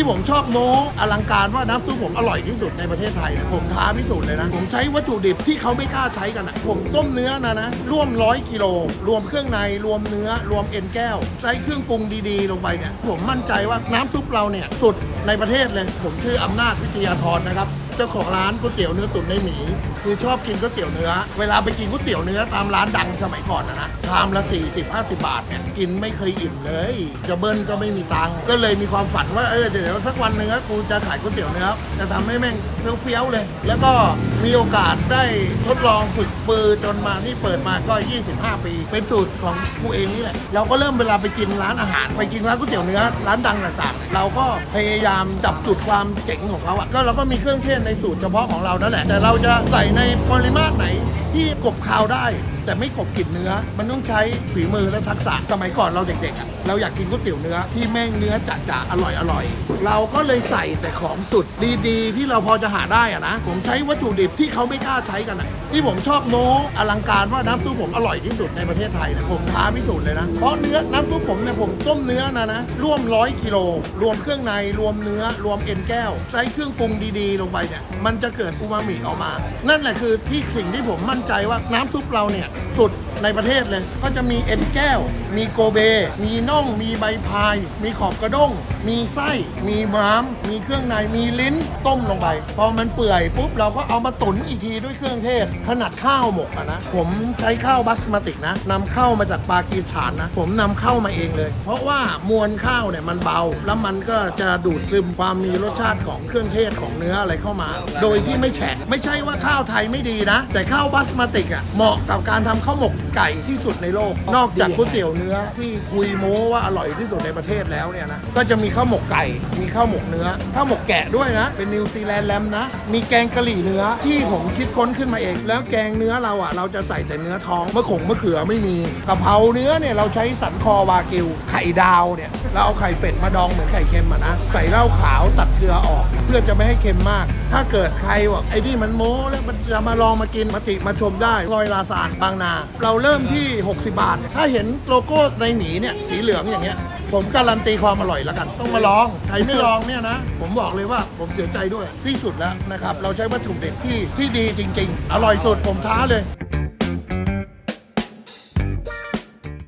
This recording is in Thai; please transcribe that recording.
ที่ผมชอบโม้อลังการว่าน้ำซุปผมอร่อยที่สุดในประเทศไทยนะผมท้าพิสูจน์เลยนะ ผมใช้วัตถุดิบที่เขาไม่กล้าใช้กันนะผมต้มเนื้อนะนะร่วมร้อยกิโลรวมเครื่องในรวมเนื้อ รวมเอ็นแก้ว ใช้เครื่องปรุงดีๆ ลงไปเนี่ยผมมั่นใจว่าน้ำซุปเราเนี่ยสุดในประเทศเลย ผมชื่ออำนาจวิทยาธรนะครับ เจ้าของร้านก๋วยเตี๋ยวเนื้อตุ๋นในหมี คือชอบกินก๋วยเตี๋ยวเนื้อ เวลาไปกินก๋วยเตี๋ยวเนื้อตามร้านดังสมัยก่อนนะนะชามละ 40 50 บาทเนี่ยกินไม่เคยอิ่มเลย จะเบิ้ลก็ไม่มีตังค์ก็เลยมีความฝันว่าเออเดี๋ยวสักวันหนึ่งอะกูจะขายก๋วยเตี๋ยวเนื้อจะทำให้แม่งเฟี้ยวๆเลย แล้วก็มีโอกาสได้ทดลองฝึกปือจนมาที่เปิดมาก็ 25 ปี เป็นสูตรของกูเองนี่แหละเราก็เริ่มเวลาไปกินร้านอาหาร ไปกินร้านก๋วยเตี๋ยวเนื้อร้านดังต่างๆเราก็พยายามจับจุดความเจ๋งของเขาอะก็เราก็มีเครื่องเทศในสูตรเฉพาะของเรานั่นแหละ แต่เราจะใส่ในปริมาตรไหน ที่กลบคาวได้ แต่ไม่กบกลิ่นเนื้อ มันต้องใช้ฝีมือและทักษะสมัยก่อนเราเด็กๆอะเราอยากกินก๋วยเตี๋ยวเนื้อที่แม่งเนื้อจ๋าๆอร่อยอร่อยเราก็เลยใส่แต่ของสุดดีๆ ที่เราพอจะหาได้อะนะผมใช้วัตถุดิบที่เขาไม่กล้าใช้กันอะที่ผมชอบโม้อลังการว่าน้ำซุปผมอร่อยที่สุดในประเทศไทยนะผมท้าพิสูจน์เลยนะเพราะเนื้อน้ำซุปผมเนี่ยผมต้มเนื้อนะนะร่วมร้อยกิโลรวมเครื่องในรวมเนื้อ รวมเอ็นแก้ว ใช้เครื่องปรุงดีๆ ลงไปเนี่ยมันจะเกิดอูมามิออกมา นั่นแหละคือที่สิ่งที่ผมมั่นใจใจว่าน้ำซุปเราเนี่ยสุดในประเทศเลย ก็จะมีเอ็นแก้วมีโกเบ มีน่อง มีใบพาย มีขอบกระด้ง มีไส้ มีม้าม มีเครื่องใน มีลิ้นต้มลงไป พอมันเปื่อยปุ๊บเราก็เอามาตุ๋นอีกทีด้วยเครื่องเทศ ขนาดข้าวหมกอะนะ ผมใช้ข้าวบัสมาติกนะนำเข้ามาจากปากีสถานนะ ผมนำเข้ามาเองเลย เพราะว่ามวลข้าวเนี่ยมันเบา แล้วมันก็จะดูดซึมความมีรสชาติของเครื่องเทศของเนื้ออะไรเข้ามา โดยที่ไม่แฉะไม่ใช่ว่าข้าวไทยไม่ดีนะ แต่ข้าวบัสมาติกอะเหมาะกับการทำข้าวหมกไก่ที่สุดในโลก นอกจากก๋วยเตี๋ยวเนื้อที่คุยโม้ว่าอร่อยที่สุดในประเทศแล้วเนี่ยนะก็จะมีข้าวหมกไก่ มีข้าวหมกเนื้อข้าวหมกแกะด้วยนะ เป็นนิวซีแลนด์แลมนะ มีแกงกะหรี่เนื้อที่ผมคิดค้นขึ้นมาเอง แล้วแกงเนื้อเราอะเราจะใส่แต่เนื้อท้องมะขงมะเขือไม่มีกะเพราเนื้อเนี่ยเราใช้สันคอวากิวไข่ดาวเนี่ยเราเอาไข่เป็ดมาดองเหมือนไข่เค็มอะนะใส่เหล้าขาวตัดเกลือออก เพื่อจะไม่ให้เค็มมาก ถ้าเกิดใครบอกไอ้นี่มันโม้แล้วมันจะมาลองมากินมาติมาชมได้ลอยลาซานบางนา เราเริ่มที่ 60 บาท ถ้าเห็นโลโก้ในหมีเนี่ยสีเหลืองอย่างเงี้ย ผมการันตีความอร่อยแล้วกัน ต้องมาลองใครไม่ลองเนี่ยนะ ผมบอกเลยว่าผมเสียใจด้วยที่สุดแล้วนะครับ เราใช้วัตถุดิบที่ที่ดีจริง ๆ อร่อยสุดผมท้าเลย